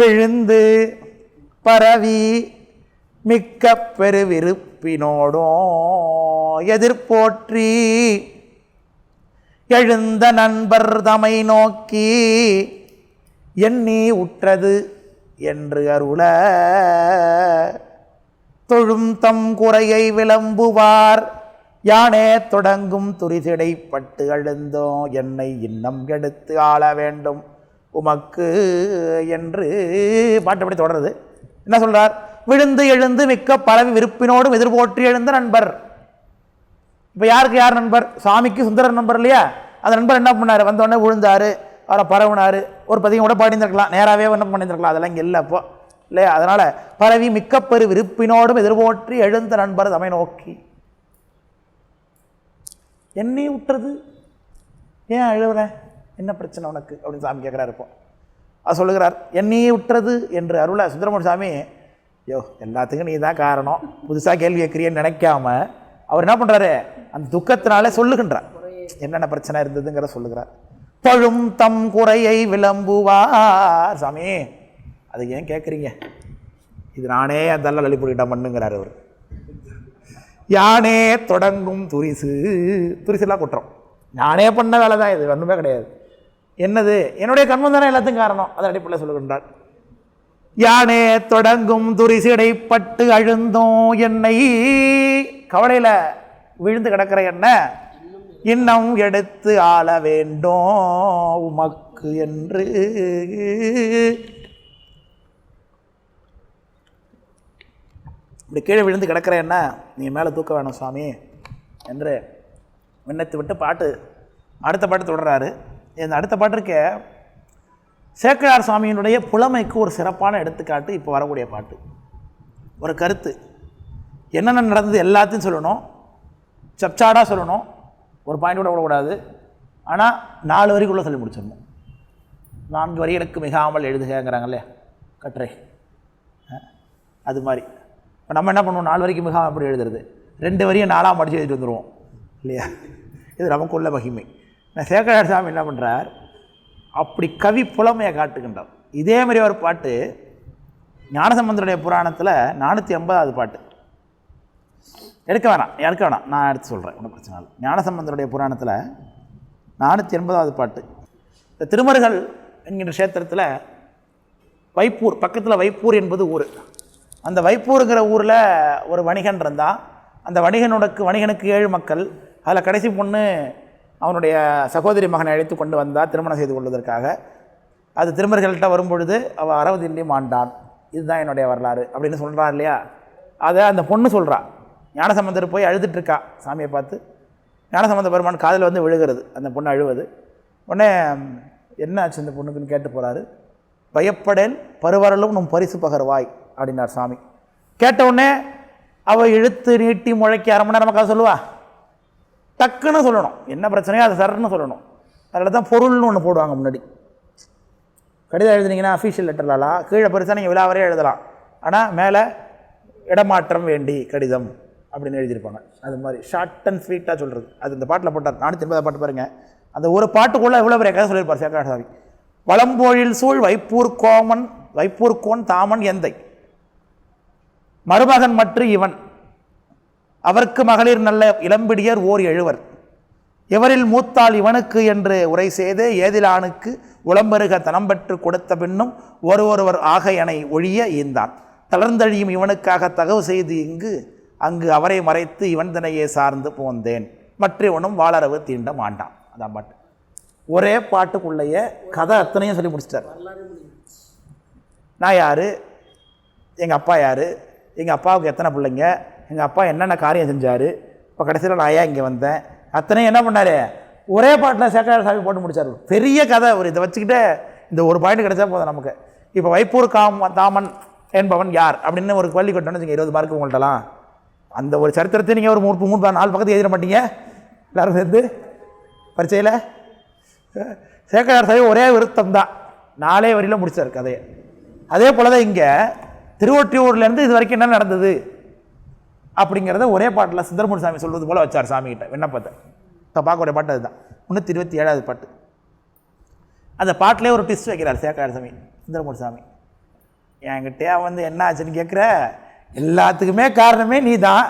விழுந்து பரவி மிக்க பெருவிருப்பினோடும் எதிர்போற்றி எழுந்த நண்பர் தமை நோக்கி எண்ணி உற்றது என்று அருள தொழும் தம் குறையை விளம்புவார். யானே தொடங்கும் துரிசிடைப்பட்டு அழுந்தோம் என்னை இன்னம் எடுத்து ஆள வேண்டும். உமக்கு என்று பாட்டுப்படி தொடருது? என்ன சொல்கிறார் விழுந்து எழுந்து மிக்க பரவி விருப்பினோடும் எதிர்போற்றி எழுந்த நண்பர். இப்போ யாருக்கு யார் நண்பர்? சாமிக்கு சுந்தரர் நண்பர் இல்லையா? அந்த நண்பர் என்ன பண்ணார்? வந்தோடனே விழுந்தார் அவரை பரவுனார். ஒரு பதிகம் கூட பாடிந்திருக்கலாம் நேராகவே என்ன பண்ணியிருந்திருக்கலாம். அதெல்லாம் இங்கே இல்லை அப்போ. இல்லையா? அதனால் பரவி மிக்கப்பெரு விருப்பினோடும் எதிர்போற்றி எழுந்த நண்பர் தமை நோக்கி. என்னையும் விட்டுறது ஏன் அழுவுற? என்ன பிரச்சனை உனக்கு? அப்படின்னு சாமி கேட்குறாரு இப்போ. அது சொல்லுகிறார் என்னையே விட்டுறது என்று அருள சுந்தரமூர்த்தி சாமி ஐயோ எல்லாத்துக்கும் நீ தான் காரணம். புதுசாக கேள்வி கேட்குறியன்னு நினைக்காம அவர் என்ன பண்ணுறாரு அந்த துக்கத்தினாலே சொல்லுகின்றார். என்னென்ன பிரச்சனை இருந்ததுங்கிற சொல்லுகிறார். பழும் தம் குறையை விளம்புவார். சாமி அது ஏன் கேட்குறீங்க இது நானே அதெல்லாம் அல்ல லலிப்புடிட்ட மண்ணுங்கிறார் அவர். யானே தொடங்கும் துரிசு. துரிசுலாம் குற்றம். நானே பண்ண வேலை தான் இது ஒன்றுமே கிடையாது. என்னது? என்னுடைய கண்மம் தானே எல்லாத்துக்கும் காரணம்? அதை அடிப்படையில் சொல்லுகின்றார். யானே தொடங்கும் துரிசிடைப்பட்டு அழுந்தோம் என்னை. கவலையில் விழுந்து கிடக்கிற என்ன? இன்னும் எடுத்து ஆள வேண்டும் உமக்கு என்று. இப்படி கீழே விழுந்து கிடக்கிற என்ன? நீ மேலே தூக்க வேணும் சுவாமி என்று விண்ணத்து விட்டு பாட்டு அடுத்த பாட்டு தொடர்றாரு. இந்த அடுத்த பாட்டிருக்க சேக்கிழார் சுவாமியினுடைய புலமைக்கு ஒரு சிறப்பான எடுத்துக்காட்டு இப்போ வரக்கூடிய பாட்டு. ஒரு கருத்து. என்னென்ன நடந்தது எல்லாத்தையும் சொல்லணும். சப்சாடாக சொல்லணும். ஒரு பாயிண்ட் கூட விடக்கூடாது ஆனால் நாலு வரிக்குள்ளே சொல்லி முடிச்சிடணும். நான்கு வரிகளுக்கு மிகாமல் எழுதுகிறாங்கிறாங்க இல்லையா? கட்டுரை. அது மாதிரி. இப்போ நம்ம என்ன பண்ணுவோம்? நாலு வரைக்கும் மிகாமல் எப்படி எழுதுறது? ரெண்டு வரியை நாலாக மடிச்சு எழுதிட்டு வந்துடுவோம் இல்லையா? இது நமக்குள்ள மகிமை. நான் சேகரார் சாமி என்ன பண்ணுறார் அப்படி கவி புலமையை காட்டுகின்றார். இதே மாதிரி ஒரு பாட்டு ஞானசம்பந்தருடைய புராணத்தில் நானூற்றி ஐம்பதாவது பாட்டு. எடுக்க வேணாம் எடுக்க வேணாம். நான் எடுத்து சொல்கிறேன் ஒன்றும் பிரச்சனை இல்லை. ஞானசம்பந்தருடைய புராணத்தில் நானூற்றி எண்பதாவது பாட்டு. இந்த திருமருகல் என்கின்ற க்ஷேத்திரத்தில் வைப்பூர் பக்கத்தில் வைப்பூர் என்பது ஊர். அந்த வைப்பூருங்கிற ஊரில் ஒரு வணிகன் இருந்தான். அந்த வணிகனுக்கு வணிகனுக்கு ஏழு மக்கள். அதில் கடைசி பொண்ணு அவனுடைய சகோதரி மகனை அழைத்து கொண்டு வந்தா திருமணம் செய்து கொள்வதற்காக. அது திருமர்கள்ட்ட வரும்பொழுது அவள் அறவதின்றி மாண்டான் இதுதான் என்னுடைய வரலாறு அப்படின்னு சொல்கிறா இல்லையா? அதை அந்த பொண்ணு சொல்கிறா ஞானசம்பந்தர் போய் அழுதுட்டுருக்கா சாமியை பார்த்து. ஞானசம்பந்த பெருமான் காதில் வந்து விழுகிறது அந்த பொண்ணு அழுவது. உடனே என்ன ஆச்சு இந்த பொண்ணுக்குன்னு கேட்டு போகிறாரு பயப்படேன் பருவரலும் நம் பரிசு பகர்வாய் அப்படின்னார் சாமி. கேட்ட உடனே அவள் இழுத்து நீட்டி முழைக்கி அரை மணி நேரம் கதை சொல்லுவா? டக்குன்னு சொல்லணும். என்ன பிரச்சனையோ அதை சரன்னு சொல்லணும். அதில் தான் பொருள்னு ஒன்று போடுவாங்க முன்னாடி. கடிதம் எழுதுனீங்கன்னா அஃபீஷியல் லெட்டர்லாம் கீழே பெருசாக நீங்கள் விழாவரே எழுதலாம். ஆனால் மேலே இடமாற்றம் வேண்டி கடிதம் அப்படின்னு எழுதியிருப்பாங்க. அது மாதிரி ஷார்ட் அண்ட் ஸ்வீட்டாக சொல்கிறது அது இந்த பாட்டில் போட்டார் நானூற்றி எண்பது பாட்டு பாருங்கள் அந்த ஒரு பாட்டுக்குள்ளே எவ்வளோ பெரிய கதை சொல்லியிருப்பார். சேகராசாமி வளம்போழில் சூழ் வைப்பூர் கோமன் வைப்பூர் கோன் தாமன் எந்தை? மருமகன் மற்ற இவன். அவருக்கு மகளிர் நல்ல இளம்பிடியர் ஓர் எழுவர். எவரில் மூத்தாள் இவனுக்கு என்று உரை செய்து ஏதிலானுக்கு உளம்பெருக தனம் பெற்று கொடுத்த பின்னும் ஒரு ஒருவர் ஆக எனை ஒழிய ஈந்தான். தளர்ந்தழியும் இவனுக்காக தகவு செய்து இங்கு அங்கு அவரை மறைத்து இவன் தனையே சார்ந்து போந்தேன் மற்றவனும் வாளரவு தீண்ட மாண்டான் அதான் பாட்டு. ஒரே பாட்டுக்குள்ளேயே கதை அத்தனையும் சொல்லி முடிச்சிட்டார். நான் யார்? எங்கள் அப்பா யார்? எங்கள் அப்பாவுக்கு எத்தனை பிள்ளைங்க? எங்கள் அப்பா என்னென்ன காரியம் செஞ்சார்? இப்போ கடைசியில் நான் ஏன் இங்கே வந்தேன்? அத்தனையும் என்ன பண்ணார்? ஒரே பாட்டில் சேக்கரார் சாமி போட்டு முடிச்சார். பெரிய கதை ஒரு இதை வச்சுக்கிட்டே இந்த ஒரு பாயிண்ட் கிடைச்சா போதும் நமக்கு. இப்போ வைப்பூர் காம் தாமன் என்பவன் யார்? அப்படின்னு ஒரு கேள்வி கொட்டோன்னு வச்சுங்க இருபது மார்க்கு உங்கள்கிட்டலாம் அந்த ஒரு சரித்திரத்தை நீங்கள் ஒரு மூணு மூணு நாலு பக்கத்து எழுதிட மாட்டீங்க. எல்லோரும் சேர்ந்து? பரிச்சையில்? சேக்கரார் சாமி ஒரே விருத்தம் தான் நாலே வரியில் முடிச்சார் கதையை. அதே போல தான் இங்கே திருவொற்றியூர்லேருந்து இது வரைக்கும் என்ன நடந்தது? அப்படிங்கிறத ஒரே பாட்டில் சுந்தரமூர் சாமி சொல்வது போல வச்சார் சாமிகிட்ட விண்ணப்பத்தை. இப்போ பார்க்கக்கூடிய பாட்டு அதுதான். முந்நூற்றி இருபத்தி ஏழாவது பாட்டு. அந்த பாட்டிலே ஒரு ட்விஸ்ட் வைக்கிறார் சேக்கார சாமி சுந்தரமூர் சாமி. என்கிட்டே வந்து என்ன ஆச்சுன்னு கேட்குற எல்லாத்துக்குமே காரணமே நீ தான்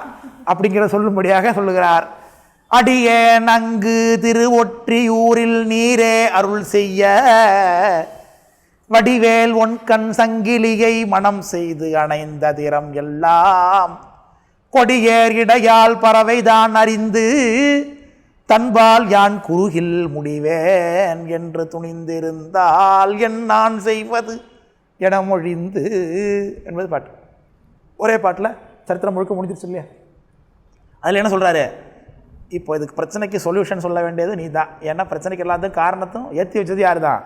அப்படிங்கிற சொல்லும்படியாக சொல்லுகிறார். அடியேன் அங்கு திருவொற்றியூரில் நீரே அருள் செய்ய வடிவேல் ஒன் கண் சங்கிலியை மனம் செய்து அணைந்த திறம் எல்லாம் கொடியேர் இடையால் பறவைதான் அறிந்து தன்பால் யான் குறுகில் முடிவேன் என்று துணிந்திருந்தால் என் நான் செய்வது என மொழிந்து என்பது பாட்டு. ஒரே பாட்டில் சரித்திரம் முழுக்க முடிஞ்சிருச்சு இல்லையா? அதில் என்ன சொல்கிறாரு இப்போ இதுக்கு பிரச்சனைக்கு சொல்யூஷன் சொல்ல வேண்டியது நீ தான் ஏன்னா பிரச்சனைக்கு எல்லாத்துக்கும் காரணத்தும் ஏற்றி வச்சது யார் தான்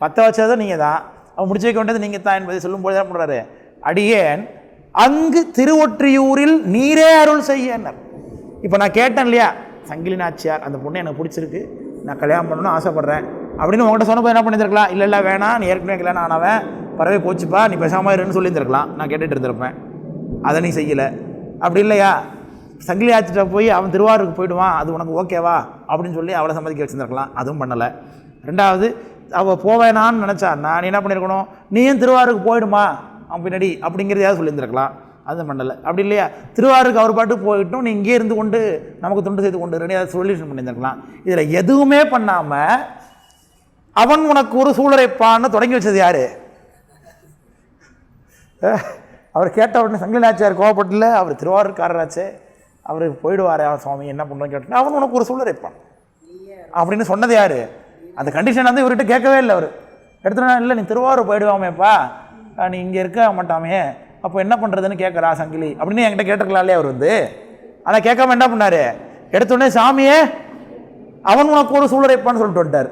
பற்ற வச்சதும் நீங்கள் தான் அவன் முடிச்சு வைக்க வேண்டியது நீங்கள் தான் என்பதை சொல்லும்போது என்ன பண்ணுறாரு அடியேன் அங்கு திருவொற்றியூரில் நீரே அருள் செய்யனர் இப்போ நான் கேட்டேன் இல்லையா? சங்கிலி நாச்சியார் அந்த பொண்ணு எனக்கு பிடிச்சிருக்கு. நான் கல்யாணம் பண்ணணும்னு ஆசைப்பட்றேன். அப்படின்னு உங்கள்கிட்ட சொன்னப்போ என்ன பண்ணியிருக்கலாம் இல்லை இல்லை வேணாம். நீ ஏற்கனவே கல்யாணம் ஆனவன். பறவை போச்சுப்பா. நீ பேசாமல் இருன்னு சொல்லியிருந்திருக்கலாம். நான் கேட்டுட்டு இருந்திருப்பேன். அதை நீ செய்யலை. அப்படி இல்லையா? சங்கிலி ஆச்சிட்ட போய் அவன் திருவாரூருக்கு போயிடுவான். அது உனக்கு ஓகேவா? அப்படின்னு சொல்லி அவளை சம்மதிக்க வச்சுருந்துருக்கலாம். அதுவும் பண்ணலை. ரெண்டாவது அவள் போவேனான்னு நினச்சா நான் என்ன பண்ணியிருக்கணும்? நீயும் திருவாரூருக்கு போயிடுமா? அவன் பின்னாடி அப்படிங்கிறதையாவது சொல்லியிருந்திருக்கலாம். அதுவும் பண்ணலை அப்படி இல்லையா? திருவாரூருக்கு அவர் பாட்டு போயிட்டும் நீ இங்கே இருந்து கொண்டு நமக்கு தொண்டு செய்து கொண்டு ரெண்டு ஏதாவது சொல்யூஷன் பண்ணியிருந்திருக்கலாம். இதில் எதுவுமே பண்ணாமல் அவன் உனக்கு ஒரு சூழலைப்பான்னு தொடங்கி வச்சது யார்? அவர் கேட்ட உடனே சங்கிலாச்சியார் கோவப்பட்டில் அவர் திருவாரூர்காரராச்சே. அவர் போயிடுவார் அவர் சுவாமி என்ன பண்ணுறோன்னு கேட்டேன் அவன் உனக்கு ஒரு சூழலைப்பான் அப்படின்னு சொன்னது யார்? அந்த கண்டிஷன் வந்து இவர்கிட்ட கேட்கவே இல்லை அவர். எடுத்துனா இல்லை நீ திருவாரூர் போயிடுவாமேப்பா. நீ இங்கே இருக்க மாட்டாமே. அப்போ என்ன பண்ணுறதுன்னு கேட்குறா சங்கிலி. அப்படின்னு என்கிட்ட கேட்டிருக்கலாம்லே அவர் வந்து. ஆனால் கேட்காம என்ன பண்ணாரு? எடுத்தோடனே சாமியே அவன் உனக்கு ஒரு சூழலைப்பான்னு சொல்லிட்டு வந்துட்டார்.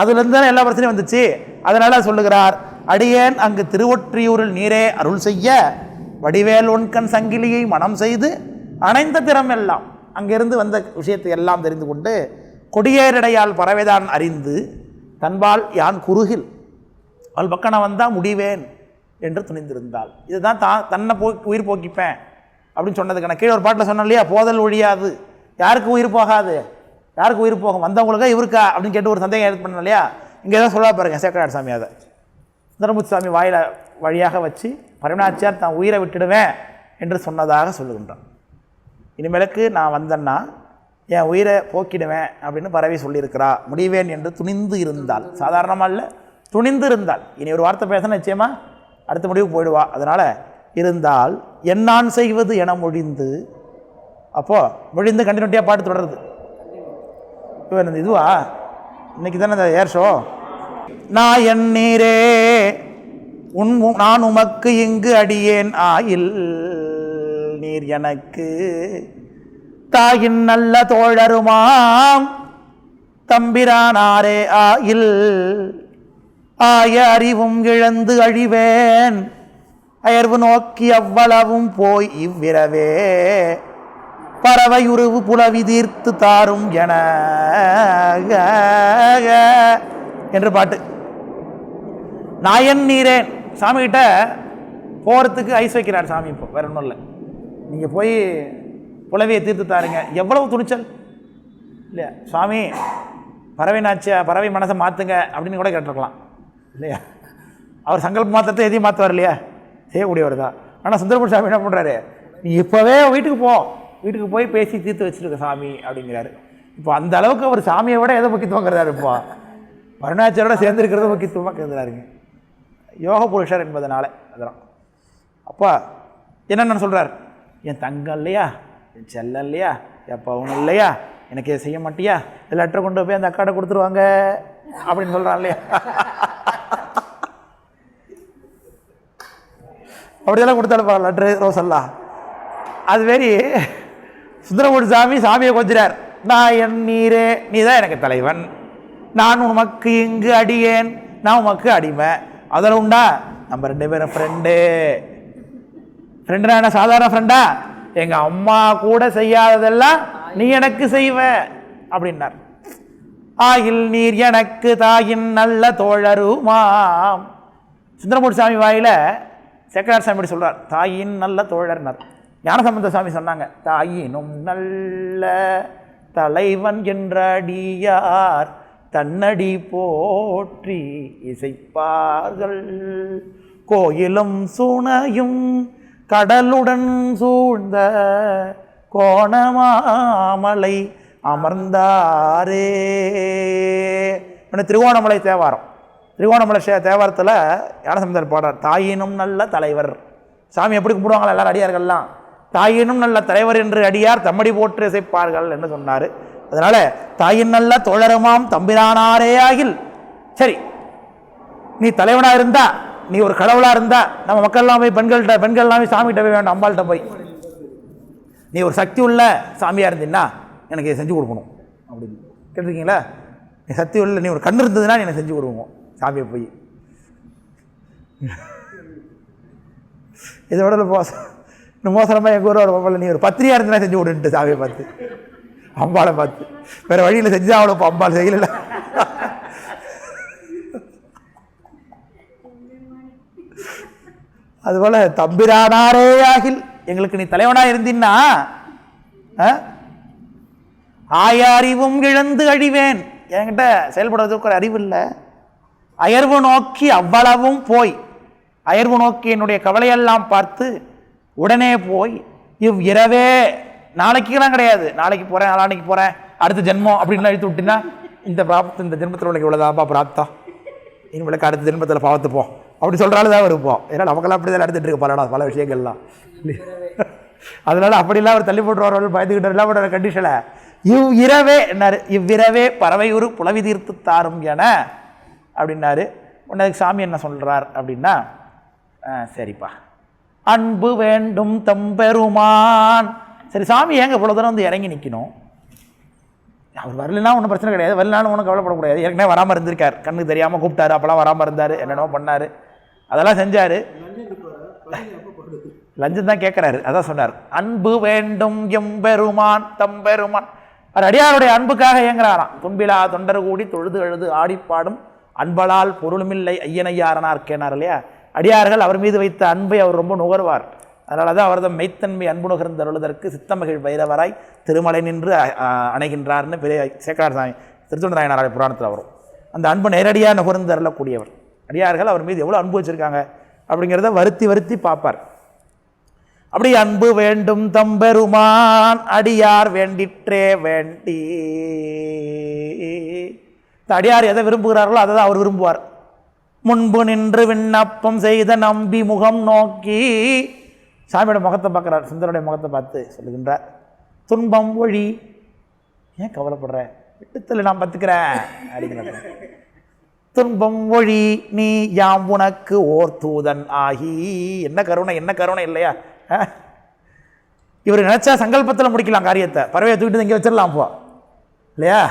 அதுலேருந்து தானே எல்லா பிரச்சனையும் வந்துச்சு. அதனால் சொல்லுகிறார் அடியேன் அங்கு திருவொற்றியூரில் நீரே அருள் செய்ய வடிவேல் ஒன்கண் சங்கிலியை மனம் செய்து அணைந்த திறம் எல்லாம் அங்கிருந்து வந்த விஷயத்தை எல்லாம் தெரிந்து கொண்டு கொடியேரடையால் பறவைதான் அறிந்து தன்பால் யான் குறுகில் அவள் பக்கம் நான் வந்தால் முடிவேன் என்று துணிந்திருந்தாள். இதுதான் தா தன்னை போ உயிர் போக்கிப்பேன் அப்படின்னு சொன்னதுக்கான கீழே ஒரு பாட்டில் சொன்னேன் இல்லையா? போதல் ஒழியாது. யாருக்கு உயிர் போகாது? யாருக்கு உயிர் போகும்? வந்தவங்களுக்கா இவருக்கா? அப்படின்னு கேட்டு ஒரு சந்தேகம் ஏற்பட பண்ண இல்லையா? இங்கே தான் சொல்ல பாருங்க சேக்கராட் சாமி அதை. சுந்தரமுத்து சாமி வாயில வழியாக வச்சு பரமநாச்சியார் தான் உயிரை விட்டுடுவேன் என்று சொன்னதாக சொல்லுகின்றான். இனிமேலுக்கு நான் வந்தேன்னா என் உயிரை போக்கிடுவேன் அப்படின்னு பரவி சொல்லியிருக்கிறா. முடிவேன் என்று துணிந்து இருந்தால் சாதாரணமாக இல்லை துணிந்து இருந்தால் இனி ஒரு வார்த்தை பேச நிச்சயமா அடுத்த முடிவுக்கு போயிடுவா. அதனால் இருந்தால் என்னான் செய்வது என முடிந்து அப்போது முடிந்து கண்டினியூட்டியாக பாட்டு தொடருது. இப்போ இதுவா? இன்னைக்கு தானே இந்த ஏர் ஷோ நான் என் நீரே உன் உ- நான் உமக்கு இங்கு அடியேன் ஆயில் நீர் எனக்கு தாயின் நல்ல தோழருமாம். தம்பிரானாரே ஆயில். ஆய அறிவும் இழந்து அழிவேன். அயர்வு நோக்கி அவ்வளவும் போய் இவ்விரவே. பறவையுருவு புலவி தீர்த்து தாரும் என. என்று பாட்டு. நாயன் நீரேன். சாமிகிட்ட போகிறதுக்கு ஐஸ் வைக்கிறார் சாமி இப்போ. வேற ஒன்றும் இல்லை. நீங்கள் போய் புலவியை தீர்த்து தாருங்க. எவ்வளவு துணிச்சல்? இல்லையா? சுவாமி பறவை நாச்சியா பறவை மனசை மாற்றுங்க அப்படின்னு கூட கேட்டிருக்கலாம். இல்லையா? அவர் சங்கல்பம் மாற்றத்தை எதையும் மாற்றுவார் இல்லையா? செய்யக்கூடியவர் தான் ஆனால் சுந்தரபுர சாமி என்ன பண்ணுறாரு நீ இப்போவே வீட்டுக்கு போ. வீட்டுக்கு போய் பேசி தீர்த்து வச்சுருக்க சாமி அப்படிங்கிறாரு. இப்போ அந்த அளவுக்கு அவர் சாமியை விட எதை முக்கியத்துவங்கிறாரு இப்போ? வருணாச்சரோட சேர்ந்துருக்கிறத முக்கியத்துவமாக கருதுறாருங்க யோக புருஷர் என்பதனால அதெல்லாம். அப்பா என்னென்னு சொல்கிறார் என் தங்கம் இல்லையா? என் செல்லம் இல்லையா? என் பவுன் இல்லையா? எனக்கு இதை செய்ய மாட்டியா? இந்த லெட்டரை கொண்டு போய் அந்த அக்காட்ட கொடுத்துருவாங்க அப்படின்னு சொல்கிறான் இல்லையா? அப்படியெல்லாம் கொடுத்தாலுப்பா லெட்ரு ரோசல்லா அது மாரி சுந்தரமூர்த்தி சாமி சாமியை கொஞ்சிறார் நான் என் நீரே நீ தான் எனக்கு தலைவன். நான் உமக்கு இங்கு அடியேன். நான் உமக்கு அடிமை. அதில் உண்டா? நம்ம ரெண்டு பேரும் ஃப்ரெண்டு ஃப்ரெண்டுனா என்ன சாதாரண ஃப்ரெண்டா எங்கள் அம்மா கூட செய்யாததெல்லாம் நீ எனக்கு செய்வ அப்படின்னார். ஆகில் நீர் எனக்கு தாயின் நல்ல தோழருமாம். சுந்தரமூர்த்தி சாமி வாயில் சேக்கரார் சாமி இப்படி சொல்கிறார் தாயின் நல்ல தோழர்னார். ஞானசம்பந்த சாமி சொன்னாங்க தாயினும் நல்ல தலைவன் என்றடியார் தன்னடி போற்றி இசைப்பார்கள். கோயிலும் சுனையும் கடலுடன் சூழ்ந்த கோணமாமலை அமர்ந்தாரே. திருவோணமலை தேவாரம். திருவோணமலை சே- தேவாரத்தில் ஞானசம்பந்தர் பாடுறார் தாயினும் நல்ல தலைவர். சாமி எப்படி கும்பிடுவாங்களா? எல்லாரும் அடியார்கள்லாம். தாயினும் நல்ல தலைவர் என்று அடியார் தம்மடி போற்று இசைப்பார்கள் என்று சொன்னார். அதனால் தாயின் நல்ல தோழருமாம் தம்பிரானாரே ஆகில். சரி நீ தலைவனாக இருந்தா நீ ஒரு கடவுளாக இருந்தா நம்ம மக்கள்லாம் போய் பெண்கள்கிட்ட பெண்கள்லாம் போய் சாமிகிட்ட போய் வேண்டாம் அம்பாள்கிட்ட போய். நீ ஒரு சக்தி உள்ள சாமியாக இருந்தீன்னா எனக்கு இதை செஞ்சு கொடுக்கணும். அப்படின்னு. கேட்டிருக்கீங்களா? நீ சக்தி உள்ள நீ ஒரு கண் இருந்ததுன்னா எனக்கு செஞ்சு கொடுக்கணும். சாமியை போய். இதை விட மோசம் இன்னும் மோசமாக எங்கள் ஊரோட பொம்பளை நீ ஒரு பத்திரியாக இருந்தா செஞ்சு விடுன்ட்டு சாமியை பார்த்து. அம்பாளை பார்த்து. வேறு வழியில் செஞ்சு அவ்வளோ இப்போ அம்பாள் செய்யல அதுபோல் தம்பிரானாரே ஆகில் எங்களுக்கு நீ தலைவனாக இருந்தீன்னா ஆ? ஆயறிவும் இழந்து அழிவேன். என்கிட்ட செயல்படுறதுக்கு ஒரு அறிவு இல்லை. அயர்வு நோக்கி அவ்வளவும் போய். அயர்வு நோக்கி என்னுடைய கவலையெல்லாம் பார்த்து உடனே போய் இவ் இரவே நாளைக்குலாம் கிடையாது. நாளைக்கு போகிறேன் நாளைக்கு போகிறேன் அடுத்த ஜென்மம். அப்படின்னு எழுத்து விட்டினா இந்த பிராப்தம் இந்த ஜென்மத்தில் உனக்கு இவ்வளோதான்ப்பா பிராப்தா இனிமேலுக்கு அடுத்த ஜென்மத்தில் பார்த்து போ அப்படி சொல்கிறாலும் தான் இருப்போம் ஏன்னா நமக்கெல்லாம் அப்படி தான் எடுத்துகிட்டு இருக்கு பல பல விஷயங்கள்லாம். அதனால் அப்படிலாம் அவர் தள்ளி போட்டுருவார்கள் பயந்துக்கிட்டு எல்லாம் பண்ணுற கண்டிஷனை இவ் இரவே என்னாரு இவ்விரவே பறவையூர் புலவி தீர்த்து தாரும் என அப்படின்னாரு. உடனே அதுக்கு சாமி என்ன சொல்கிறார் அப்படின்னா "ஆ, சரிப்பா. அன்பு வேண்டும் தம்பெருமான் சரி சாமி ஏங்க இவ்வளோ தூரம் வந்து இறங்கி நிற்கணும் அவர் வரலனா ஒன்றும் பிரச்சனை கிடையாது. வரலனாலும் ஒன்றும் கவலைப்படக்கூடாது. ஏற்கனவே வராமல் இருந்திருக்கார். கண்ணுக்கு தெரியாமல் கூப்பிட்டாரு. அப்போலாம் வராமல் இருந்தார். என்னென்னோ பண்ணார். அதெல்லாம் செஞ்சார். லஞ்சம் தான் கேட்குறாரு அதான் சொன்னார். அன்பு வேண்டும் எம்பெருமான் தம்பெருமான் அவர் அடியாருடைய அன்புக்காக இயங்குறாராம். தும்பிலா தொண்டர் கூடி தொழுது அழுது ஆடிப்பாடும் அன்பலால் பொருளுமில்லை ஐயனையாரனார் கேனார் இல்லையா? அடியார்கள் அவர் மீது வைத்த அன்பை அவர் ரொம்ப நுகர்வார். அதனால தான் அவரது மெய்த்தன்மை அன்பு நுகர்ந்தருளுதற்கு சித்தமகிழ் வைரவராய் திருமலை நின்று அணைகின்றார்னு பெரிய சேக்கரார் சாமி திருத்தொண்டராயனாராய புராணத்தில் வரும். அந்த அன்பு நேரடியாக நுகர்ந்தருளக்கூடியவர் அடியார்கள் அவர் மீது எவ்வளோ அன்பு வச்சுருக்காங்க அப்படிங்கிறத வருத்தி வருத்தி பார்ப்பார். அப்படி அன்பு வேண்டும் தம்பெருமான் அடியார் வேண்டிற்றே வேண்டி. அடியார் எதை விரும்புகிறார்களோ அதை தான் அவர் விரும்புவார். முன்பு நின்று விண்ணப்பம் செய்த நம்பி முகம் நோக்கி சாமியோட முகத்தை பார்க்குறார். சுந்தருடைய முகத்தை பார்த்து சொல்லுகின்றார் துன்பம் ஒழி ஏன் கவலைப்படுற? விட்டுத்தல நான் பார்த்துக்கிறேன் அப்படிங்கிற துன்பம் ஒழி நீ யாம் உனக்கு ஓர் தூதன் ஆகி. என்ன கருணை என்ன கருணை இல்லையா? இவர் நினச்சா சங்கல்பத்தில் முடிக்கலாம் காரியத்தை. பறவையை தூக்கிட்டு இங்கே வச்சிடலாம் போ. இல்லையா?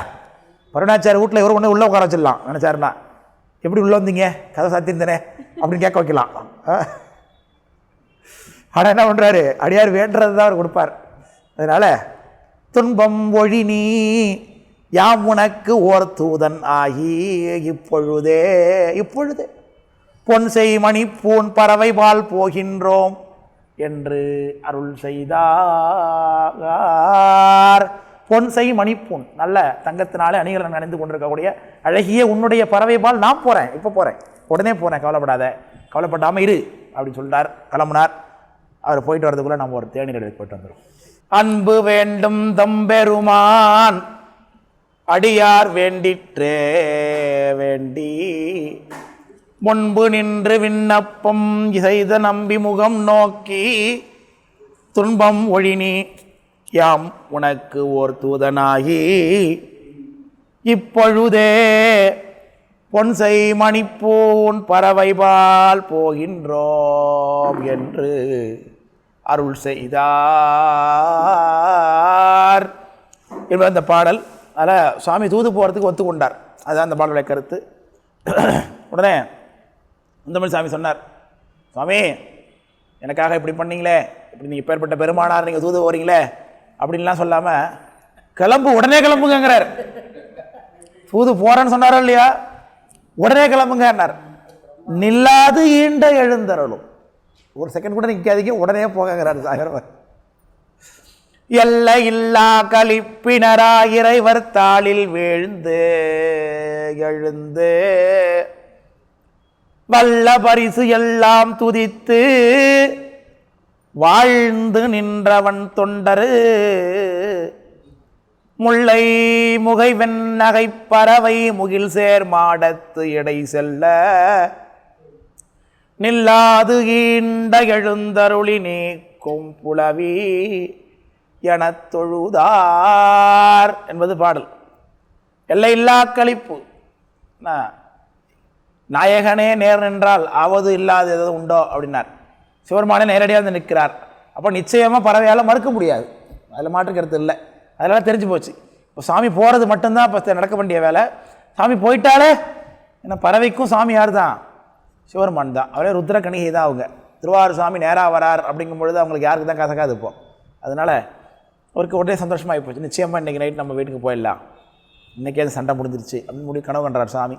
பருணாச்சார் வீட்டில் இவர் ஒன்று உள்ளே உட்கார வச்சிடலாம். நினச்சாருன்னா எப்படி உள்ளே வந்தீங்க? கதை சாத்தியிருந்தனே அப்படின்னு கேட்க வைக்கலாம். ஆனால் என்ன பண்ணுறாரு அடியார் வேண்டது தான் அவர் கொடுப்பார். அதனால் துன்பம் ஒழி நீ யாம் உனக்கு ஓர் தூதன் ஆகி இப்பொழுதே இப்பொழுதே பொன் செய் மணி பூன் பறவை பால் போகின்றோம் என்று அருள் செய்தார். பொன்சை மணிப்பூன். நல்ல தங்கத்தினாலே அணிகளை நினைந்து கொண்டிருக்கக்கூடிய அழகிய உன்னுடைய பறவைபால் நான் போகிறேன் இப்போ போகிறேன் உடனே போகிறேன் கவலைப்படாத. கவலைப்படாமல் இரு அப்படின்னு சொல்லிட்டார் கிளம்புனார் அவர் போயிட்டு வரதுக்குள்ளே நம்ம ஒரு தேநீர் கடைக்கு போயிட்டு வந்துடும் அன்பு வேண்டும் தம்பெருமான் அடியார் வேண்டிற்றே வேண்டி. முன்பு நின்று விண்ணப்பம் செய்த நம்பி முகம் நோக்கி துன்பம் ஒழினி யாம் உனக்கு ஓர் தூதனாகி. இப்பொழுதே பொன்சை மணிப்பூன் பறவைபால் போகின்றோம் என்று அருள் செய்தார். என்பது அந்த பாடல் அதில் சுவாமி தூது போகிறதுக்கு ஒத்துக்கொண்டார். அதுதான் அந்த பாடலுடைய கருத்து. உடனே முந்தமிழ் சாமி சொன்னார் சுவாமி எனக்காக இப்படி பண்ணீங்களே இப்படி நீங்கள் பேர்பட்ட பெருமானார் நீங்கள் தூது போகிறீங்களே அப்படின்லாம் சொல்லாமல் கிளம்பு உடனே கிளம்புங்கிறார் தூது போகிறேன்னு சொன்னாரோ இல்லையா? உடனே கிளம்புங்கன்னார். நில்லாது ஈண்ட எழுந்தருளும். ஒரு செகண்ட் கூட நிற்காதீங்க உடனே போகங்கிறார் சாகரவர். எல்லை இல்லா கழிப்பினரா இறைவர் தாளில் வீழ்ந்து எழுந்து. வல்ல பரிசு எல்லாம் துதித்து வாழ்ந்து நின்றவன் தொண்டரு. முல்லை முகை வெண்ணகை பறவை முகில் சேர் மாடத்து இடை செல்ல. நில்லாது ஈண்ட எழுந்தருளி நீக்கும் புலவி எனத் தொழுதார் என்பது பாடல். எல்லையில்லா களிப்பு என்ன? நாயகனே நேர் நின்றால் ஆவது இல்லாத எதாவது உண்டோ? அப்படின்னார். சிவருமானே நேரடியாக வந்து நிற்கிறார். அப்போ நிச்சயமாக பறவையால் மறுக்க முடியாது. அதில் மாற்று கருத்து இல்லை. அதெல்லாம் தெரிஞ்சு போச்சு. இப்போ சாமி போகிறது மட்டும்தான் இப்போ நடக்க வேண்டிய வேலை. சாமி போயிட்டாலே என்ன பறவைக்கும் சாமி யார் தான் சிவருமான் தான். அவரே ருத்ர கணிகை தான் அவங்க. திருவாரூர் சாமி நேராக வரார் அப்படிங்கும் பொழுது அவங்களுக்கு யாருக்கு தான் கசக்காது இப்போ அதனால் அவருக்கு உடனே சந்தோஷமாக போச்சு. நிச்சயமாக இன்றைக்கி நைட் நம்ம வீட்டுக்கு போயிடலாம். இன்றைக்கே அது சண்டை முடிஞ்சிருச்சு அப்படின்னு முடிவு கனவு கண்டார் சாமி.